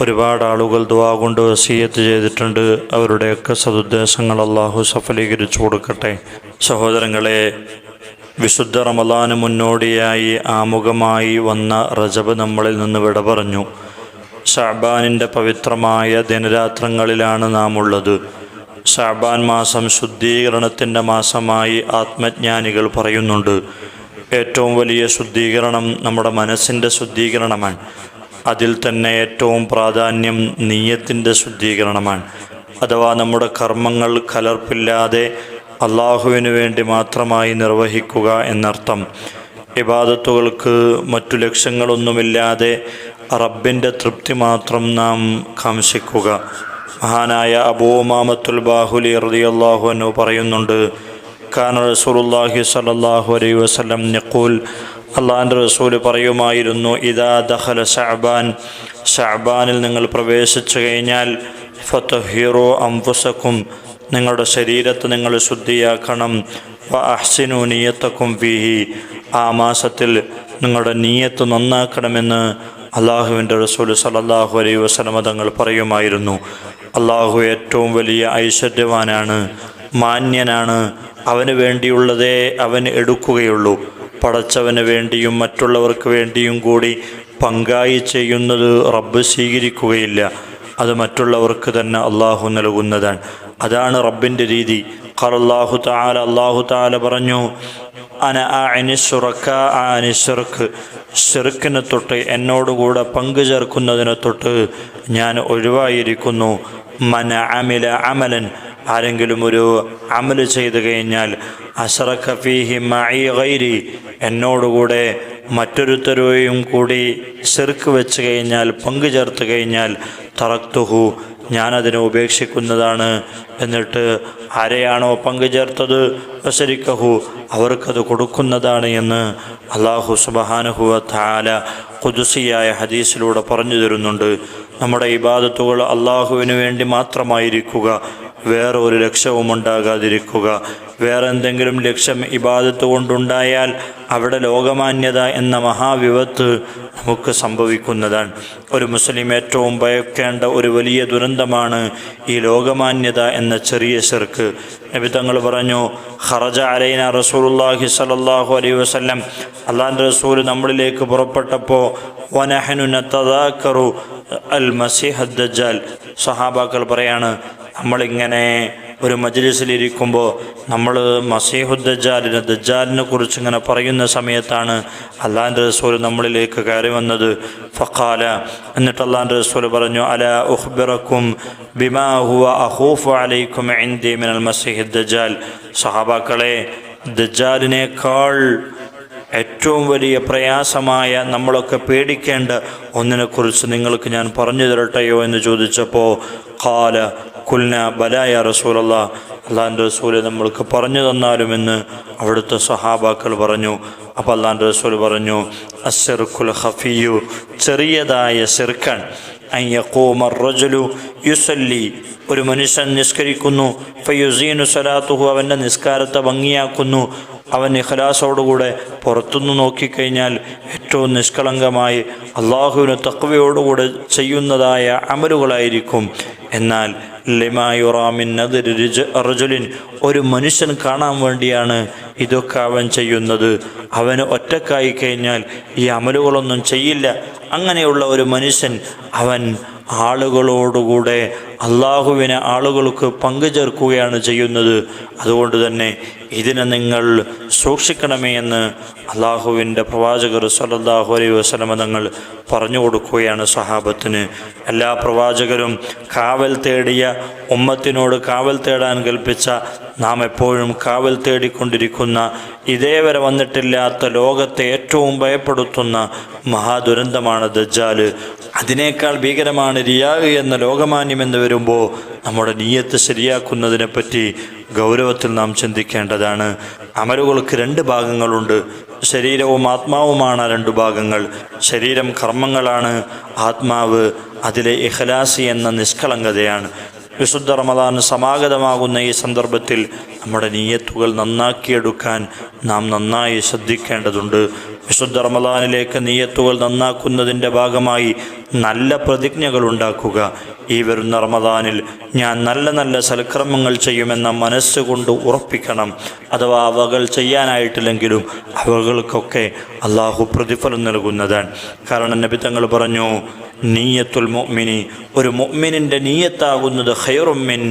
ഒരുപാട് ആളുകൾ ദുവാ കൊണ്ട് വസീയത്ത് ചെയ്തിട്ടുണ്ട്. അവരുടെയൊക്കെ സതുദ്ദേശങ്ങൾ അള്ളാഹു സഫലീകരിച്ചു കൊടുക്കട്ടെ. സഹോദരങ്ങളെ വിശുദ്ധ റമലാന് മുന്നോടിയായി ആമുഖമായി വന്ന റജബ് നമ്മളിൽ നിന്ന് വിട പറഞ്ഞു. ഷാബാനിന്റെ പവിത്രമായ ദിനരാത്രങ്ങളിലാണ് നാം ഉള്ളത്. ഷാബാൻ മാസം ശുദ്ധീകരണത്തിന്റെ മാസമായി ആത്മജ്ഞാനികൾ പറയുന്നുണ്ട്. ഏറ്റവും വലിയ ശുദ്ധീകരണം നമ്മുടെ മനസ്സിന്റെ ശുദ്ധീകരണമാണ്. അതിൽ തന്നെ ഏറ്റവും പ്രാധാന്യം നീയത്തിന്റെ ശുദ്ധീകരണമാണ്. അഥവാ നമ്മുടെ കർമ്മങ്ങൾ കലർപ്പില്ലാതെ അള്ളാഹുവിന് വേണ്ടി മാത്രമായി നിർവഹിക്കുക എന്നർത്ഥം. ഇബാദത്തുകൾക്ക് മറ്റു ലക്ഷ്യങ്ങളൊന്നുമില്ലാതെ റബ്ബിന്റെ തൃപ്തി മാത്രം നാം കാംക്ഷിക്കുക. മഹാനായ അബൂമാമത്തുൽ ബാഹുലി റളിയല്ലാഹു അൻഹു പറയുന്നുണ്ട് ഖാൻ റസൂലുള്ളാഹി സ്വല്ലല്ലാഹു അലൈ വസ്ലം യഖൂൽ അള്ളാഹിന്റെ റസൂൽ പറയുമായിരുന്നു ഇതാ ദഹല ഷഅബാൻ ഷഅബാനിൽ നിങ്ങൾ പ്രവേശിച്ചു കഴിഞ്ഞാൽ ഫതഹിറു അംഫുസക്കും നിങ്ങളുടെ ശരീരത്തെ നിങ്ങൾ ശുദ്ധിയാക്കണം. വ അഹ്സിനു നീയത്തക്കും ഫീഹി. ആ മാസത്തിൽ നിങ്ങളുടെ നീയത്ത് നന്നാക്കണമെന്ന് അള്ളാഹുവിന്റെ റസൂൽ സലല്ലാഹു അലൈ വസലമ തങ്ങൾ പറയുമായിരുന്നു. അള്ളാഹു ഏറ്റവും വലിയ ഐശ്വര്യവാനാണ് മാന്യനാണ്. അവന് വേണ്ടിയുള്ളതേ അവൻ എടുക്കുകയുള്ളൂ. പടച്ചവന് വേണ്ടിയും മറ്റുള്ളവർക്ക് വേണ്ടിയും കൂടി പങ്കായി ചെയ്യുന്നത് റബ്ബ് സ്വീകരിക്കുകയില്ല. അത് മറ്റുള്ളവർക്ക് തന്നെ അള്ളാഹു നൽകുന്നതാണ്. അതാണ് റബ്ബിന്റെ രീതി. ഖറല്ലാഹു താല അള്ളാഹു താല പറഞ്ഞു അന അനിസുറക്ക ആ അനിസുറക്ക് ഷിർക്കിനെ തൊട്ട് എന്നോടുകൂടെ പങ്കു ചേർക്കുന്നതിനെ തൊട്ട് ഞാൻ ഒഴിവായിരിക്കുന്നു. മന അമില അമലൻ ആരെങ്കിലും ഒരു അമൽ ചെയ്തു കഴിഞ്ഞാൽ അഷറക്ക ഫീഹി മഈ ഗൈരി എന്നോടുകൂടെ മറ്റൊരുത്തരെയും കൂടി ചെറുക്ക് വെച്ച് കഴിഞ്ഞാൽ പങ്കു ചേർത്ത് കഴിഞ്ഞാൽ തറക്തുഹു ഞാനതിനെ ഉപേക്ഷിക്കുന്നതാണ്. എന്നിട്ട് ആരെയാണോ പങ്കു ചേർത്തത്? വസരിക്കഹു അവർക്കത് കൊടുക്കുന്നതാണ് എന്ന് അള്ളാഹു സുബഹാനുഹുവ താല കുതുസിയായ ഹദീസിലൂടെ പറഞ്ഞു തരുന്നുണ്ട്. നമ്മുടെ ഇബാദത്തുകൾ അള്ളാഹുവിന് വേണ്ടി മാത്രമായിരിക്കുക. വേറെ ഒരു ലക്ഷ്യവും ഉണ്ടാകാതിരിക്കുക. വേറെ എന്തെങ്കിലും ലക്ഷ്യം ഇബാദത്ത് കൊണ്ടുണ്ടായാൽ അവിടെ ലോകമാന്യത എന്ന മഹാവിപത്ത് നമുക്ക് സംഭവിക്കുന്നതാണ്. ഒരു മുസ്ലിം ഏറ്റവും ഭയക്കേണ്ട ഒരു വലിയ ദുരന്തമാണ് ഈ ലോകമാന്യത എന്ന ചെറിയ ചെറുക്ക്. നബിതങ്ങൾ പറഞ്ഞു ഖറജ അലൈന റസൂലുല്ലാഹി സലല്ലാഹു അലൈ വസ്ലം അള്ളാഹിന്റെ റസൂൽ നമ്മളിലേക്ക് പുറപ്പെട്ടപ്പോൾ വനഹനു നത്തദാക്കറു അൽ മസീഹ് സഹാബാക്കൾ പറയാണ് നമ്മളിങ്ങനെ ഒരു മജ്ലിസിലിരിക്കുമ്പോൾ നമ്മൾ മസീഹുദ്ദജാലിനെ ദജാലിനെ കുറിച്ച് ഇങ്ങനെ പറയുന്ന സമയത്താണ് അള്ളാഹിന്റെ റസൂൽ നമ്മളിലേക്ക് കയറി വന്നത്. ഫഖാല എന്നിട്ട് അള്ളാഹിന്റെ റസൂൽ പറഞ്ഞു അല ഉഹ്ബിറക്കും ബിമാ ഹുവ അഹൂഫ് അലൈക്കും ഇന്ത്യ മിനൽ മസീഹ് ദജ്ജാൽ. സഹാബാക്കളെ ദജാലിനേക്കാൾ ഏറ്റവും വലിയ പ്രയാസമായ നമ്മളൊക്കെ പേടിക്കേണ്ട ഒന്നിനെക്കുറിച്ച് നിങ്ങൾക്ക് ഞാൻ പറഞ്ഞു തരട്ടെയോ എന്ന് ചോദിച്ചപ്പോൾ കാല കുൽന ബലായ റസൂലല്ല അള്ളാന്റെ റസൂൽ നമ്മൾക്ക് പറഞ്ഞു തന്നാലുമെന്ന് അവിടുത്തെ സഹാബാക്കൾ പറഞ്ഞു. അപ്പോൾ അള്ളാന്റെ റസൂൽ പറഞ്ഞു അസെറുഖുൽ ഹഫിയു ചെറിയതായ സെറുക്കാൻ അയ്യക്കോമറജുലു യുസല്ലി ഒരു മനുഷ്യൻ നിസ്കരിക്കുന്നു ഫയുസീനു സലാത്തുഹു അവന്റെ നിസ്കാരത്തെ ഭംഗിയാക്കുന്നു അവൻ ഇഖലാസോടുകൂടെ പുറത്തുനിന്ന് നോക്കിക്കഴിഞ്ഞാൽ ഏറ്റവും നിഷ്കളങ്കമായി അള്ളാഹുവിന് തക്വയോടുകൂടെ ചെയ്യുന്നതായ അമലുകളായിരിക്കും. എന്നാൽ ലിമായുറാമിൻ അർജുലിൻ ഒരു മനുഷ്യൻ കാണാൻ വേണ്ടിയാണ് ഇതൊക്കെ അവൻ ചെയ്യുന്നത്. അവന് ഒറ്റക്കായി കഴിഞ്ഞാൽ ഈ അമലുകളൊന്നും ചെയ്യില്ല. അങ്ങനെയുള്ള ഒരു മനുഷ്യൻ അവൻ ആളുകളോടുകൂടെ അള്ളാഹുവിനെ ആളുകൾക്ക് പങ്കു ചേർക്കുകയാണ് ചെയ്യുന്നത്. അതുകൊണ്ട് തന്നെ ഇതിനെ നിങ്ങൾ സൂക്ഷിക്കണമേ എന്ന് അള്ളാഹുവിന്റെ പ്രവാചകർ സല്ലാഹു അലൈ വസ്ലമ തങ്ങൾ പറഞ്ഞു കൊടുക്കുകയാണ് സഹാബത്തിന്. എല്ലാ പ്രവാചകരും കാവൽ തേടിയ ഉമ്മത്തിനോട് കാവൽ തേടാൻ കൽപ്പിച്ച നാം എപ്പോഴും കാവൽ തേടിക്കൊണ്ടിരിക്കുന്ന ഇതേവരെ വന്നിട്ടില്ലാത്ത ലോകത്തെ ഏറ്റവും ഭയപ്പെടുത്തുന്ന മഹാദുരന്തമാണ് ദജ്ജാൽ. അതിനേക്കാൾ ഭീകരമാണ് റിയാഗ് എന്ന ലോകമാന്യം എന്ന് വരുമ്പോൾ നമ്മുടെ നീയത്ത് ശരിയാക്കുന്നതിനെ പറ്റി ഗൗരവത്തിൽ നാം ചിന്തിക്കേണ്ടതാണ്. അമലുകൾക്ക് രണ്ട് ഭാഗങ്ങളുണ്ട്. ശരീരവും ആത്മാവുമാണ് രണ്ട് ഭാഗങ്ങൾ. ശരീരം കർമ്മങ്ങളാണ്. ആത്മാവ് അതിലെ ഇഖലാസി എന്ന നിഷ്കളങ്കതയാണ്. വിശുദ്ധ റമദാൻ സമാഗതമാകുന്ന ഈ സന്ദർഭത്തിൽ നമ്മുടെ നീയത്തുകൾ നന്നാക്കിയെടുക്കാൻ നാം നന്നായി ശ്രദ്ധിക്കേണ്ടതുണ്ട്. വിശുദ്ധ റമദാനിലേക്ക് നീയത്തുകൾ നന്നാക്കുന്നതിന്റെ ഭാഗമായി നല്ല പ്രതിജ്ഞകൾ ഉണ്ടാക്കുക. ഈ വരുന്ന റമദാനിൽ ഞാൻ നല്ല നല്ല സൽക്രമങ്ങൾ ചെയ്യുമെന്ന മനസ്സുകൊണ്ട് ഉറപ്പിക്കണം. അഥവാ അവകൾ ചെയ്യാനായിട്ടില്ലെങ്കിലും അവകൾക്കൊക്കെ അള്ളാഹു പ്രതിഫലം നൽകുന്നതാണ്. കാരണം നബി തങ്ങൾ പറഞ്ഞു നീയത്തുൽ മൊമിനി ഒരു മൊമിനിന്റെ നീയത്താകുന്നത് ഹൈറുമിൻ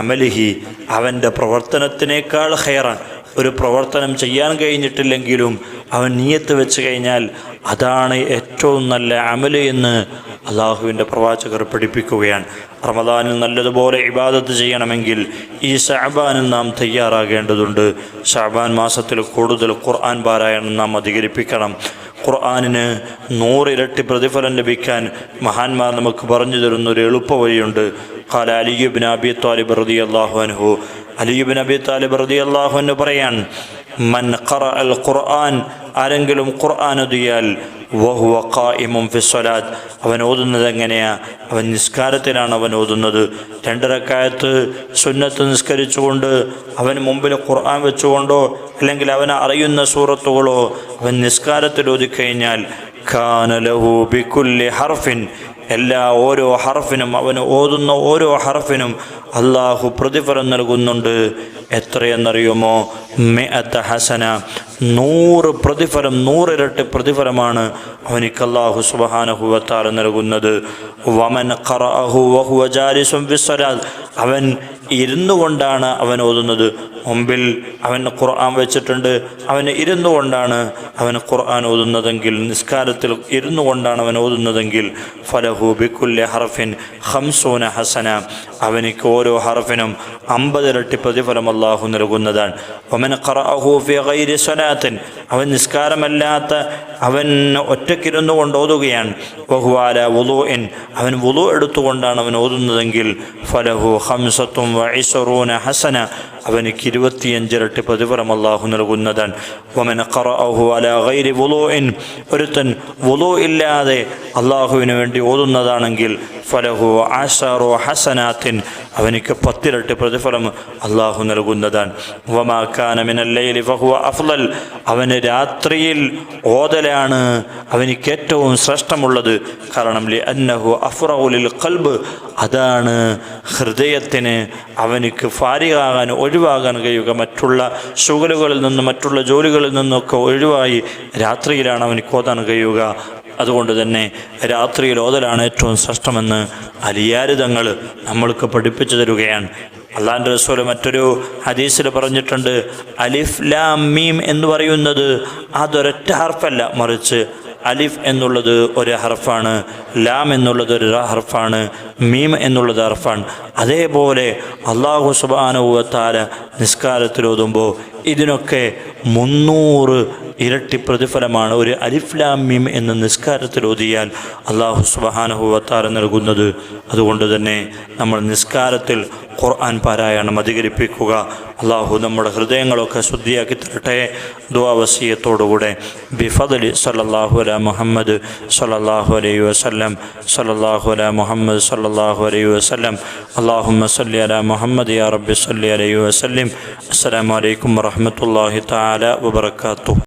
അമലിഹി അവന്റെ പ്രവർത്തനത്തിനേക്കാൾ ഹെയറാണ് ഒരു പ്രവർത്തനം ചെയ്യാൻ കഴിഞ്ഞിട്ടില്ലെങ്കിലും അവൻ നീയത്ത് വെച്ച് കഴിഞ്ഞാൽ അതാണ് ഏറ്റവും നല്ല അമൽ എന്ന് അള്ളാഹുവിന്റെ പ്രവാചകർ പഠിപ്പിക്കുകയാണ്. റമദാനിൽ നല്ലതുപോലെ ഇബാദത്ത് ചെയ്യണമെങ്കിൽ ഈ ഷാബാനിൽ നാം തയ്യാറാകേണ്ടതുണ്ട്. ഷാബാൻ മാസത്തിൽ കൂടുതൽ ഖുർആൻ പാരായണം നാം അധികരിപ്പിക്കണം. ഖുർആാനിന് നൂറിരട്ടി പ്രതിഫലം ലഭിക്കാൻ മഹാന്മാർ നമുക്ക് പറഞ്ഞു തരുന്ന ഒരു എളുപ്പ വഴിയുണ്ട്. ഖാല അലിയുബിൻ അബി താലിബ് റതി അള്ളാഹു അനുഹു അലിയുബിൻ അബി താലിബ് റതി അള്ളാഹു എന്ന് പറയാൻ മൻ ഖറ ഖുർആൻ ആരെങ്കിലും ഖുർആൻ ഒതിയാൽ വഹുവ ഫിസ്വലാത്ത് അവൻ ഓതുന്നത് എങ്ങനെയാ? അവൻ നിസ്കാരത്തിലാണ് അവൻ ഓതുന്നത്. രണ്ടരക്കായത്ത് സുന്നത്ത് നിസ്കരിച്ചുകൊണ്ട് അവൻ മുമ്പിൽ ഖുർആൻ വെച്ചുകൊണ്ടോ അല്ലെങ്കിൽ അവൻ അറിയുന്ന സൂറത്തുകളോ അവൻ നിസ്കാരത്തിൽ ഒതുക്കഴിഞ്ഞാൽ ഖാനലഹു ബിക്കുല്ലി ഹർഫിൻ. എല്ലാ ഓരോ ഹർഫിനും അവൻ ഓതുന്ന ഓരോ ഹർഫിനും അള്ളാഹു പ്രതിഫലം നൽകുന്നുണ്ട്. എത്രയെന്നറിയുമോ? മെഅത്ത ഹസന. നൂറ് പ്രതിഫലം നൂറിരട്ടി പ്രതിഫലമാണ് അവനിക്ക് അള്ളാഹു സുബഹാനഹുവത്താറ് നൽകുന്നത്. വമൻ ഖറഅഹു വഹുവ അവൻ ഇരുന്നു കൊണ്ടാണ് അവൻ ഓതുന്നത്. മുമ്പിൽ അവന് ഖുർആൻ വെച്ചിട്ടുണ്ട്. അവന് ഇരുന്നു കൊണ്ടാണ് അവന് ഖുർആൻ ഓതുന്നതെങ്കിൽ നിസ്കാരത്തിൽ ഇരുന്നു കൊണ്ടാണ് അവൻ ഓതുന്നതെങ്കിൽ ഫലഹു ബിക്കുല്ലെ ഹർഫിൻ ഹംസൂന ഹസന. അവനിക്ക് ഓരോ ഹർഫിനും അമ്പതിരട്ടി പ്രതിഫലം അള്ളാഹു നൽകുന്നതാണ്. ഗൈരി സ്വലാത്തിൻ. അവൻ നിസ്കാരമല്ലാത്ത അവൻ ഒറ്റക്കിരുന്നു കൊണ്ട് ഓതുകയാണ്. ബഹുവാല വുലു എൻ അവൻ വുലു എടുത്തുകൊണ്ടാണ് അവൻ ഓതുന്നതെങ്കിൽ ഫലഹു ഹംസത്തും ഹസന. അവനിക്ക് ഇരുപത്തിയഞ്ചിരട്ടി പ്രതിഫലം അള്ളാഹു നൽകുന്നതാണ് ഒമൻ ഖറഅഹു അല ഗൈരി വുളുഇൻ. ഒരുത്തൻ വുളു ഇല്ലാതെ അള്ളാഹുവിന് വേണ്ടി ഓതുന്നതാണെങ്കിൽ ഫലഹു ആഷാറോ ഹസനാത്തിൻ. അവനിക്ക് പത്തിരട്ട് പ്രതിഫലം അള്ളാഹു നൽകുന്നതാണ്. വമാക്കാന മിനല്ലൈലി ഫഹുവ അഫ്ലൽ. അവന് രാത്രിയിൽ ഓതലാണ് അവനിക്ക് ഏറ്റവും ശ്രേഷ്ഠമുള്ളത്. കാരണം ലി അന്നഹു അഫ്റൗലിൽ കൽബ് അതാണ് ഹൃദയത്തിന് അവനിക്ക് ഫാരികാകാൻ ഒഴിവാകാൻ കഴിയുക. മറ്റുള്ള ശുഗലുകളിൽ നിന്നും മറ്റുള്ള ജോലികളിൽ നിന്നൊക്കെ ഒഴിവായി രാത്രിയിലാണ് അവനിക്ക് ഓതാൻ കഴിയുക. അതുകൊണ്ട് തന്നെ രാത്രിയിൽ ഓതലാണ് ഏറ്റവും ശ്രേഷ്ഠമെന്ന് അലിയാരിതങ്ങൾ നമ്മൾക്ക് പഠിപ്പിച്ചു തരുകയാണ്. അള്ളാന്റെ റസൂൽ മറ്റൊരു ഹദീസിൽ പറഞ്ഞിട്ടുണ്ട് അലിഫ് ലാം മീം എന്ന് പറയുന്നത് അതൊരൊറ്റ ഹർഫല്ല മറിച്ച് അലിഫ് എന്നുള്ളത് ഒരു ഹർഫാണ് ലാം എന്നുള്ളത് ഒരു ഹർഫാണ് മീം എന്നുള്ളത് ഹർഫാണ്. അതേപോലെ അള്ളാഹു സുബാനുവത്താല നിസ്കാരത്തിലോതുമ്പോൾ ഇതിനൊക്കെ മുന്നൂറ് ഇരട്ടി പ്രതിഫലമാണ് ഒരു അലിഫ്ലാം മീം എന്ന നിസ്കാരത്തിൽ ഓതിയാൽ അള്ളാഹു സുബഹാനഹുവത്താര നൽകുന്നത്. അതുകൊണ്ട് തന്നെ നമ്മൾ നിസ്കാരത്തിൽ ഖുർആൻ പാരായണം അധികരിപ്പിക്കുക. അള്ളാഹു നമ്മുടെ ഹൃദയങ്ങളൊക്കെ ശുദ്ധിയാക്കി തരട്ടെ. ദുവാവസീയത്തോടുകൂടെ ബിഫദലി സല്ലല്ലാഹു അല മുഹമ്മദ് സല്ലല്ലാഹു അലൈഹി വസ്ലം സല്ലല്ലാഹു അല മുഹമ്മദ് സല്ലല്ലാഹു അലൈഹി വസ്ലം അള്ളാഹുമ്മ സല്ലി അല മുഹമ്മദ് യാ റബ്ബി സല്ലി അലൈഹി വസ്ലിം അസ്സലാമു അലൈക്കും വറഹ്മത്തുള്ളാഹി തആല വബറകാതുഹു.